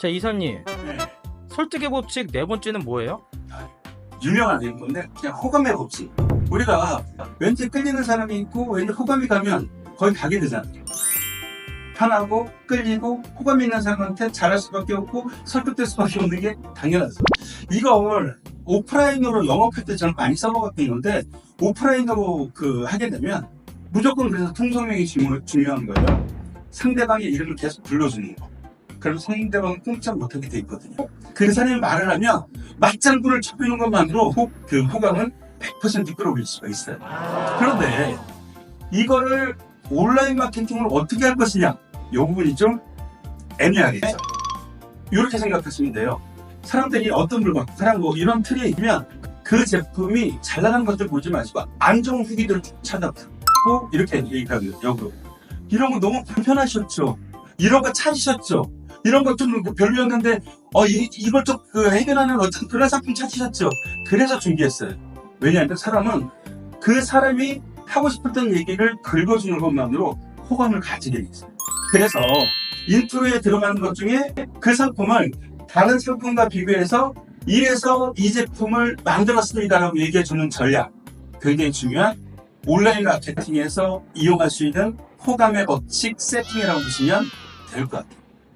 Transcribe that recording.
자 이사님 네. 설득의 법칙 네 번째는 뭐예요? 유명한 건데 그냥 호감의 법칙. 우리가 왠지 끌리는 사람이 있고 왠지 호감이 가면 거기 가게 되잖아요. 편하고 끌리고 호감 있는 사람한테 잘할 수밖에 없고 설득될 수밖에 없는 게 당연하죠. 이걸 오프라인으로 영업할 때 저는 많이 써먹었던 건데 오프라인으로 그 하게 되면 무조건 그래서 통성명이 중- 중요한 거예요. 상대방의 이름을 계속 불러주는 거. 그럼 상대방은 꼼짝 못하게 돼 있거든요. 그 사람이 말을 하면 맞장구를 쳐주는 것만으로 호, 그 호감은 100% 끌어올릴 수가 있어요. 그런데 이거를 온라인 마케팅을 어떻게 할 것이냐 이 부분이 좀 애매하겠죠. 이렇게 생각하시면 돼요. 사람들이 어떤 물건, 사람 뭐 이런 틀에 있으면 그 제품이 잘 나가는 것들 보지 마시고 안 좋은 후기들을 쭉 찾아보고 이렇게 얘기하고요. 이런 거 너무 불편하셨죠? 이런 거 찾으셨죠? 이런 것좀 별로였는데 어 이, 이걸 좀 그 해결하는 어떤 그런 상품 찾으셨죠? 그래서 준비했어요. 왜냐하면 사람은 그 사람이 하고 싶었던 얘기를 긁어주는 것만으로 호감을 가지게 있어요. 그래서 인트로에 들어가는 것 중에 그 상품을 다른 상품과 비교해서 이래서 이 제품을 만들었습니다라고 얘기해 주는 전략 굉장히 중요한 온라인 마케팅에서 이용할 수 있는 호감의 법칙 세팅이라고 보시면 될 것 같아요.